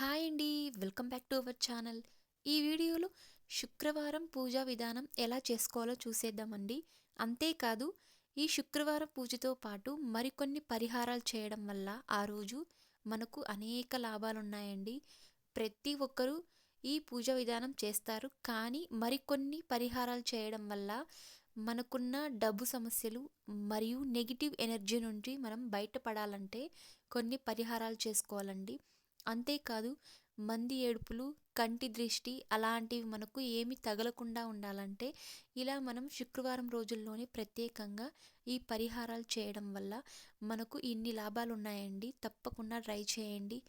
Hi అండి welcome back to our channel. ఈ వీడియోలో శుక్రవారం పూజా విధానం ఎలా చేసుకోవాలో చూసేద్దామండి. అంతేకాదు ఈ శుక్రవారం పూజతో పాటు మరికొన్ని పరిహారాలు చేయడం వల్ల ఆ రోజు మనకు అనేక లాభాలు ఉన్నాయండి ప్రతి ఒక్కరూ ఈ పూజ విధానం చేస్తారు. కానీ మరికొన్ని పరిహారాలు చేయడం వల్ల మనకున్న డబ్బు సమస్యలు మరియు నెగిటివ్ ఎనర్జీ నుండి మనం బయటపడాలంటే కొన్ని పరిహారాలు చేసుకోవాలండి. అంతేకాదు మంది ఏడుపులు కంటి దృష్టి అలాంటివి మనకు ఏమి తగలకుండా ఉండాలంటే ఇలా మనం శుక్రవారం రోజుల్లోనే ప్రత్యేకంగా ఈ పరిహారాలు చేయడం వల్ల మనకు ఇన్ని లాభాలు ఉన్నాయండి. తప్పకుండా ట్రై చేయండి.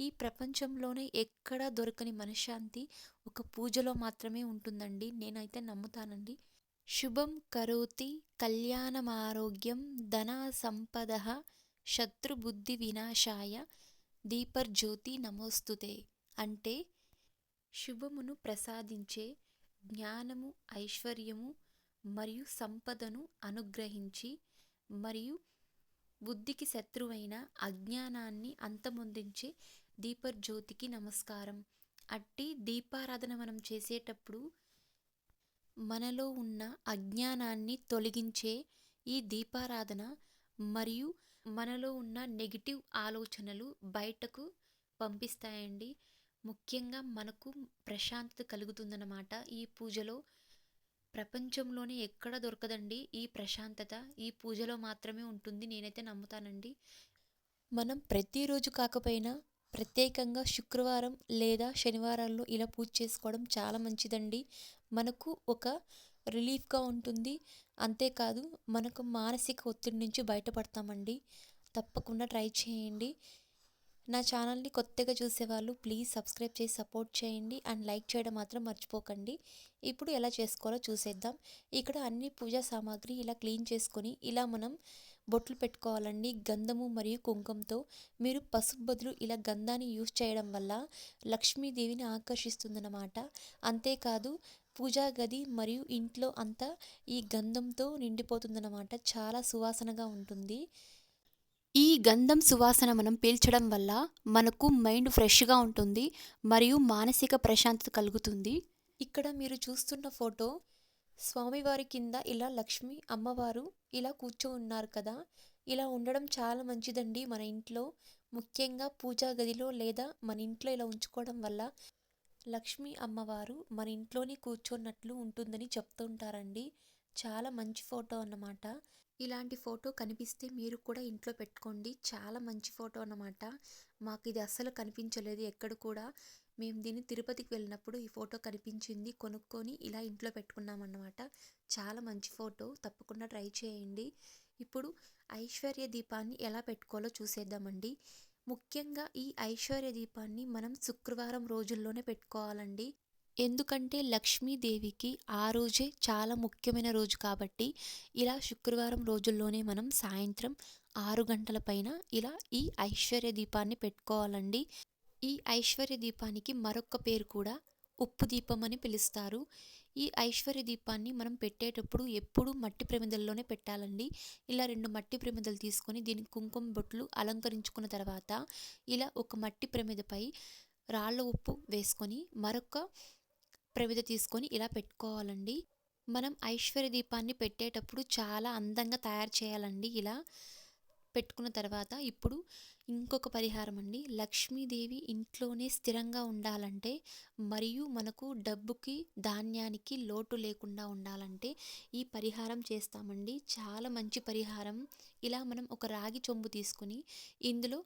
ఈ ప్రపంచంలోనే ఎక్కడా దొరకని మనశ్శాంతి ఒక పూజలో మాత్రమే ఉంటుందండి. నేనైతే నమ్ముతానండి. శుభం కరోతి కళ్యాణమారోగ్యం ధన సంపద శత్రుబుద్ధి వినాశాయ దీపర్జ్యోతి నమోస్తుతే అంటే శుభమును ప్రసాదించే జ్ఞానము ఐశ్వర్యము మరియు సంపదను అనుగ్రహించి మరియు బుద్ధికి శత్రువైన అజ్ఞానాన్ని అంతమొందించే దీపర్జ్యోతికి నమస్కారం. అట్టి దీపారాధన మనం చేసేటప్పుడు మనలో ఉన్న అజ్ఞానాన్ని తొలగించే ఈ దీపారాధన మరియు మనలో ఉన్న నెగిటివ్ ఆలోచనలు బయటకు పంపిస్తాయండి. ముఖ్యంగా మనకు ప్రశాంతత కలుగుతుందన్నమాట. ఈ పూజలో ప్రపంచంలోనే ఎక్కడ దొరకదండి ఈ ప్రశాంతత. ఈ పూజలో మాత్రమే ఉంటుంది నేనైతే నమ్ముతానండి. మనం ప్రతిరోజు కాకపోయినా ప్రత్యేకంగా శుక్రవారం లేదా శనివారాల్లో ఇలా పూజ చేసుకోవడం చాలా మంచిదండి. మనకు ఒక రిలీఫ్గా ఉంటుంది. అంతేకాదు మనకు మానసిక ఒత్తిడి నుంచి బయటపడతామండి. తప్పకుండా ట్రై చేయండి. నా ఛానల్ని కొత్తగా చూసేవాళ్ళు ప్లీజ్ సబ్స్క్రైబ్ చేసి సపోర్ట్ చేయండి. అండ్ లైక్ చేయడం మాత్రం మర్చిపోకండి. ఇప్పుడు ఎలా చేసుకోవాలో చూసేద్దాం. ఇక్కడ అన్ని పూజా సామాగ్రి ఇలా క్లీన్ చేసుకొని ఇలా మనం బొట్లు పెట్టుకోవాలండి. గంధము మరియు కుంకుమతో మీరు పసుపు బదులు ఇలా గంధాన్ని యూస్ చేయడం వల్ల లక్ష్మీదేవిని ఆకర్షిస్తుందన్నమాట. అంతేకాదు పూజా గది మరియు ఇంట్లో అంతా ఈ గంధంతో నిండిపోతుందన్నమాట. చాలా సువాసనగా ఉంటుంది. ఈ గంధం సువాసన మనం పీల్చడం వల్ల మనకు మైండ్ ఫ్రెష్గా ఉంటుంది మరియు మానసిక ప్రశాంతత కలుగుతుంది. ఇక్కడ మీరు చూస్తున్న ఫోటో స్వామివారి కింద ఇలా లక్ష్మి అమ్మవారు ఇలా కూర్చో ఉన్నారు కదా. ఇలా ఉండడం చాలా మంచిదండి మన ఇంట్లో. ముఖ్యంగా పూజా గదిలో లేదా మన ఇంట్లో ఇలా ఉంచుకోవడం వల్ల లక్ష్మి అమ్మవారు మన ఇంట్లోనే కూర్చున్నట్లు ఉంటుందని చెప్తుంటారండి చాలా మంచి ఫోటో అన్నమాట. ఇలాంటి ఫోటో కనిపిస్తే మీరు కూడా ఇంట్లో పెట్టుకోండి. చాలా మంచి ఫోటో అన్నమాట. మాకు ఇది అస్సలు కనిపించలేదు ఎక్కడ కూడా. మేము దీన్ని తిరుపతికి వెళ్ళినప్పుడు ఈ ఫోటో కనిపించింది కొనుక్కొని ఇలా ఇంట్లో పెట్టుకున్నామన్నమాట. చాలా మంచి ఫోటో. తప్పకుండా ట్రై చేయండి. ఇప్పుడు ఐశ్వర్య దీపాన్ని ఎలా పెట్టుకోవాలో చూసేద్దామండి. ముఖ్యంగా ఈ ఐశ్వర్య దీపాన్ని మనం శుక్రవారం రోజుల్లోనే పెట్టుకోవాలండి. ఎందుకంటే లక్ష్మీదేవికి ఆ రోజే చాలా ముఖ్యమైన రోజు కాబట్టి ఇలా శుక్రవారం రోజుల్లోనే మనం సాయంత్రం ఆరు గంటల పైన ఇలా ఈ ఐశ్వర్య దీపాన్ని పెట్టుకోవాలండి. ఈ ఐశ్వర్య దీపానికి మరొక పేరు కూడా ఉప్పు దీపం అని పిలుస్తారు. ఈ ఐశ్వర్య దీపాన్ని మనం పెట్టేటప్పుడు ఎప్పుడూ మట్టి ప్రమిదల్లోనే పెట్టాలండి. ఇలా రెండు మట్టి ప్రమిదలు తీసుకొని దీని కుంకుమ బొట్లు అలంకరించుకున్న తర్వాత ఇలా ఒక మట్టి ప్రమిదపై రాళ్ళ ఉప్పు వేసుకొని మరొక ప్రమిద తీసుకొని ఇలా పెట్టుకోవాలండి. మనం ఐశ్వర్య దీపాన్ని పెట్టేటప్పుడు చాలా అందంగా తయారు చేయాలండి. ఇలా పెట్టుకున్న తర్వాత ఇప్పుడు ఇంకొక పరిహారం అండి. లక్ష్మీదేవి ఇంట్లోనే స్థిరంగా ఉండాలంటే మరియు మనకు డబ్బుకి ధాన్యానికి లోటు లేకుండా ఉండాలంటే ఈ పరిహారం చేస్తామండి. చాలా మంచి పరిహారం. ఇలా మనం ఒక రాగి చెంబు తీసుకొని ఇందులో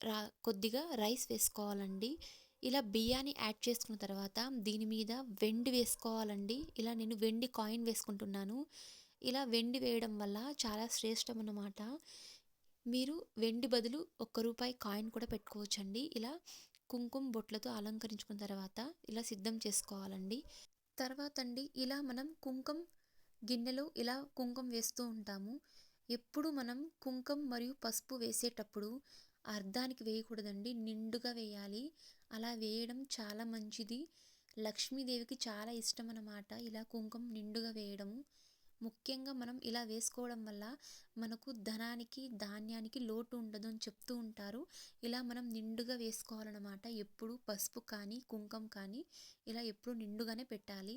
రా కొద్దిగా రైస్ వేసుకోవాలండి. ఇలా బియ్యాన్ని యాడ్ చేసుకున్న తర్వాత దీని మీద వెండి వేసుకోవాలండి. ఇలా నేను వెండి కాయిన్ వేసుకుంటున్నాను. ఇలా వెండి వేయడం వల్ల చాలా శ్రేష్టం అన్నమాట మీరు వెండి బదులు ఒక్క రూపాయి కాయిన్ కూడా పెట్టుకోవచ్చండి. ఇలా కుంకుమ బొట్లతో అలంకరించుకున్న తర్వాత ఇలా సిద్ధం చేసుకోవాలండి. తర్వాత అండి ఇలా మనం కుంకుమ గిన్నెలో ఇలా కుంకుమ వేస్తూ ఉంటాము. ఎప్పుడు మనం కుంకుమ మరియు పసుపు వేసేటప్పుడు అర్ధానికి వేయకూడదండి. నిండుగా వేయాలి. అలా వేయడం చాలా మంచిది. లక్ష్మీదేవికి చాలా ఇష్టం అన్నమాట ఇలా కుంకుమ నిండుగా వేయడము. ముఖ్యంగా మనం ఇలా వేసుకోవడం వల్ల మనకు ధనానికి ధాన్యానికి లోటు ఉండదు అని చెప్తూ ఉంటారు. ఇలా మనం నిండుగా వేసుకోవాలన్నమాట. ఎప్పుడు పసుపు కానీ కుంకం కానీ ఇలా ఎప్పుడు నిండుగానే పెట్టాలి.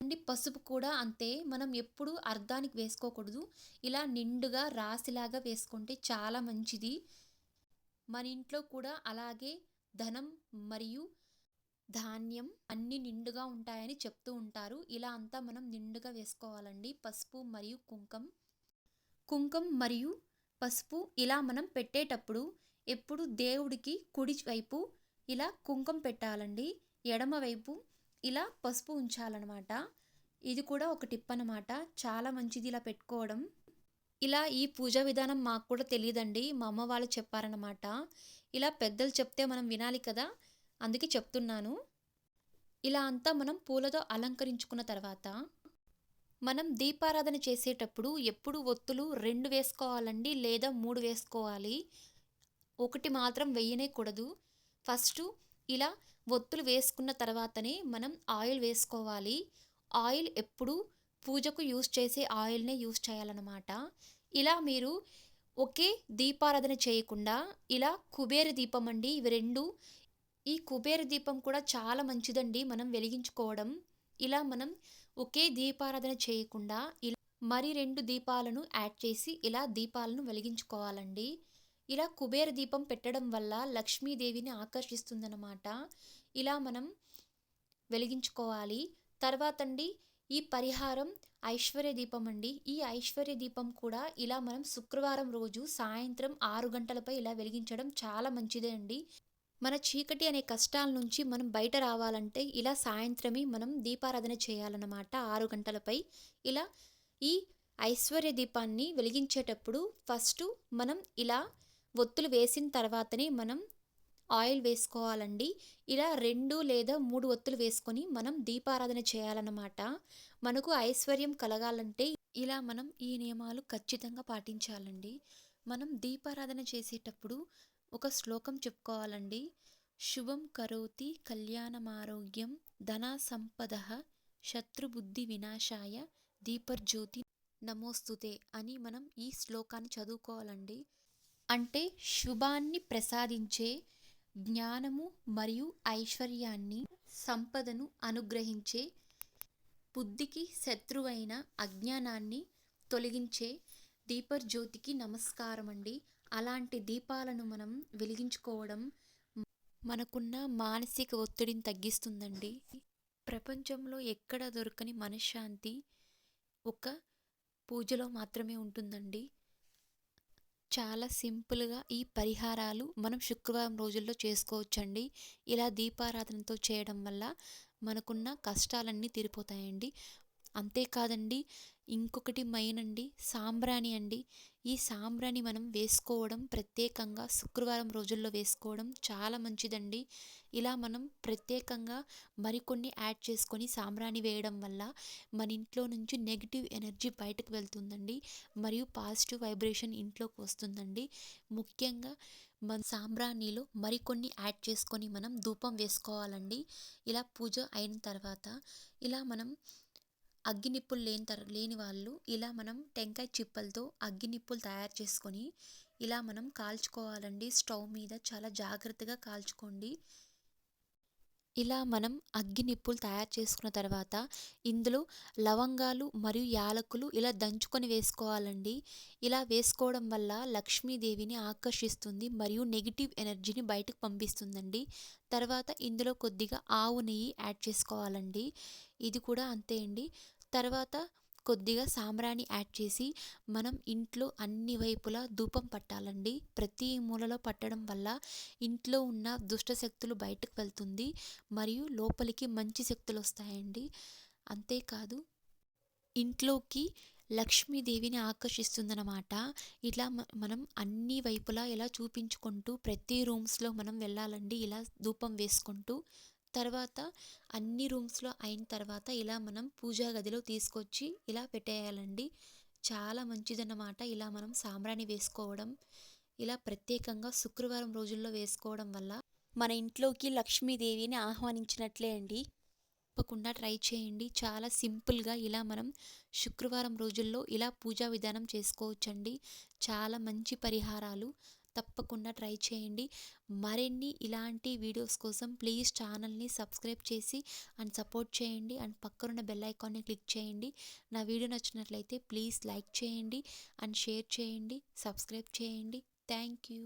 అండి పసుపు కూడా అంతే. మనం ఎప్పుడు అర్ధానికి వేసుకోకూడదు. ఇలా నిండుగా రాశిలాగా వేసుకుంటే చాలా మంచిది. మన ఇంట్లో కూడా అలాగే ధనం మరియు ధాన్యం అన్ని నిండుగా ఉంటాయని చెప్తూ ఉంటారు. ఇలా అంతా మనం నిండుగా వేసుకోవాలండి. పసుపు మరియు కుంకం. కుంకం మరియు పసుపు ఇలా మనం పెట్టేటప్పుడు ఎప్పుడు దేవుడికి కుడి వైపు ఇలా కుంకం పెట్టాలండి. ఎడమ వైపు ఇలా పసుపు ఉంచాలన్నమాట. ఇది కూడా ఒక టిప్ అనమాట చాలా మంచిది ఇలా పెట్టుకోవడం. ఇలా ఈ పూజా విధానం మాకు కూడా తెలియదండి. మా అమ్మ వాళ్ళు చెప్పారనమాట ఇలా పెద్దలు చెప్తే మనం వినాలి కదా. అందుకే చెప్తున్నాను. ఇలా అంతా మనం పూలతో అలంకరించుకున్న తర్వాత మనం దీపారాధన చేసేటప్పుడు ఎప్పుడు ఒత్తులు రెండు వేసుకోవాలండి లేదా మూడు వేసుకోవాలి? ఒకటి మాత్రం వెయ్యనేకూడదు ఫస్ట్ ఇలా ఒత్తులు వేసుకున్న తర్వాతనే మనం ఆయిల్ వేసుకోవాలి. ఆయిల్ ఎప్పుడు పూజకు యూస్ చేసే ఆయిల్నే యూస్ చేయాలన్నమాట. ఇలా మీరు ఒకే దీపారాధన చేయకుండా ఇలా కుబేర దీపం అండి ఇవి రెండు ఈ కుబేర దీపం కూడా చాలా మంచిదండి మనం వెలిగించుకోవడం. ఇలా మనం ఒకే దీపారాధన చేయకుండా ఇలా మరి రెండు దీపాలను యాడ్ చేసి ఇలా దీపాలను వెలిగించుకోవాలండి. ఇలా కుబేర దీపం పెట్టడం వల్ల లక్ష్మీదేవిని ఆకర్షిస్తుందన్నమాట. ఇలా మనం వెలిగించుకోవాలి. తర్వాత అండి ఈ పరిహారం ఐశ్వర్య దీపం అండి ఈ ఐశ్వర్య దీపం కూడా ఇలా మనం శుక్రవారం రోజు సాయంత్రం ఆరు గంటలపై ఇలా వెలిగించడం చాలా మంచిదే అండి మన చీకటి అనే కష్టాల నుంచి మనం బయట రావాలంటే ఇలా సాయంత్రమే మనం దీపారాధన చేయాలన్నమాట ఆరు గంటలపై. ఇలా ఈ ఐశ్వర్య దీపాన్ని వెలిగించేటప్పుడు ఫస్ట్ మనం ఇలా ఒత్తులు వేసిన తర్వాతనే మనం ఆయిల్ వేసుకోవాలండి. ఇలా రెండు లేదా మూడు ఒత్తులు వేసుకొని మనం దీపారాధన చేయాలన్నమాట. మనకు ఐశ్వర్యం కలగాలంటే ఇలా మనం ఈ నియమాలు ఖచ్చితంగా పాటించాలండి. మనం దీపారాధన చేసేటప్పుడు ఒక శ్లోకం చెప్పుకోవాలండి. శుభం కరోతి కళ్యాణమారోగ్యం ధనా సంపద శత్రుబుద్ధి వినాశాయ దీపర్జ్యోతి నమోస్తుతే అని మనం ఈ శ్లోకాన్ని చదువుకోవాలండి. అంటే శుభాన్ని ప్రసాదించే జ్ఞానము మరియు ఐశ్వర్యాన్ని సంపదను అనుగ్రహించే బుద్ధికి శత్రువైన అజ్ఞానాన్ని తొలగించే దీపర్జ్యోతికి నమస్కారం అండి అలాంటి దీపాలను మనం వెలిగించుకోవడం మనకున్న మానసిక ఒత్తిడిని తగ్గిస్తుందండి. ప్రపంచంలో ఎక్కడ దొరకని మనశ్శాంతి ఒక పూజలో మాత్రమే ఉంటుందండి. చాలా సింపుల్గా ఈ పరిహారాలు మనం శుక్రవారం రోజుల్లో చేసుకోవచ్చండి. ఇలా దీపారాధనతో చేయడం వల్ల మనకున్న కష్టాలన్నీ తీరిపోతాయండి. అంతేకాదండి ఇంకొకటి మెయిన్ అండి సాంబ్రాణి అండి. ఈ సాంబ్రాణి మనం వేసుకోవడం ప్రత్యేకంగా శుక్రవారం రోజుల్లో వేసుకోవడం చాలా మంచిదండి. ఇలా మనం ప్రత్యేకంగా మరికొన్ని యాడ్ చేసుకొని సాంబ్రాణి వేయడం వల్ల మన ఇంట్లో నుంచి నెగిటివ్ ఎనర్జీ బయటకు వెళ్తుందండి. మరియు పాజిటివ్ వైబ్రేషన్ ఇంట్లోకి వస్తుందండి. ముఖ్యంగా మన సాంబ్రాణిలో మరికొన్ని యాడ్ చేసుకొని మనం ధూపం వేసుకోవాలండి. ఇలా పూజ అయిన తర్వాత ఇలా మనం అగ్గి నిప్పులు లేని తర లేని వాళ్ళు ఇలా మనం టెంకాయ చిప్పలతో అగ్గి నిప్పులు తయారు చేసుకొని ఇలా మనం కాల్చుకోవాలండి. స్టవ్ మీద చాలా జాగ్రత్తగా కాల్చుకోండి. ఇలా మనం అగ్గి నిప్పులు తయారు చేసుకున్న తర్వాత ఇందులో లవంగాలు మరియు యాలకులు ఇలా దంచుకొని వేసుకోవాలండి. ఇలా వేసుకోవడం వల్ల లక్ష్మీదేవిని ఆకర్షిస్తుంది మరియు నెగిటివ్ ఎనర్జీని బయటకు పంపిస్తుందండి. తర్వాత ఇందులో కొద్దిగా ఆవు నెయ్యి యాడ్ చేసుకోవాలండి. ఇది కూడా అంతే అండి. తర్వాత కొద్దిగా సాంబ్రాణి యాడ్ చేసి మనం ఇంట్లో అన్ని వైపులా ధూపం పట్టాలండి. ప్రతి మూలలో పట్టడం వల్ల ఇంట్లో ఉన్న దుష్ట శక్తులు బయటకు వెళ్తుంది మరియు లోపలికి మంచి శక్తులు వస్తాయండి. అంతేకాదు ఇంట్లోకి లక్ష్మీదేవిని ఆకర్షిస్తుందన్నమాట. ఇలా మనం అన్ని వైపులా ఇలా చూపించుకుంటూ ప్రతి రూమ్స్లో మనం వెళ్ళాలండి ఇలా ధూపం వేసుకుంటూ. తర్వాత అన్ని రూమ్స్లో అయిన తర్వాత ఇలా మనం పూజా గదిలో తీసుకొచ్చి ఇలా పెట్టేయాలండి. చాలా మంచిదన్నమాట. ఇలా మనం సాంబ్రాణి వేసుకోవడం ఇలా ప్రత్యేకంగా శుక్రవారం రోజుల్లో వేసుకోవడం వల్ల మన ఇంట్లోకి లక్ష్మీదేవిని ఆహ్వానించినట్లే అండి. తప్పకుండా ట్రై చేయండి. చాలా సింపుల్గా ఇలా మనం శుక్రవారం రోజుల్లో ఇలా పూజా విధానం చేసుకోవచ్చండి. చాలా మంచి పరిహారాలు. తప్పకుండా ట్రై చేయండి. మరిన్ని ఇలాంటి వీడియోస్ కోసం ప్లీజ్ ఛానల్ని సబ్స్క్రైబ్ చేసి అండ్ సపోర్ట్ చేయండి. అండ్ పక్కనున్న బెల్ ఐకాన్ని క్లిక్ చేయండి. నా వీడియో నచ్చినట్లయితే ప్లీజ్ లైక్ చేయండి. అండ్ షేర్ చేయండి. సబ్స్క్రైబ్ చేయండి. Thank you.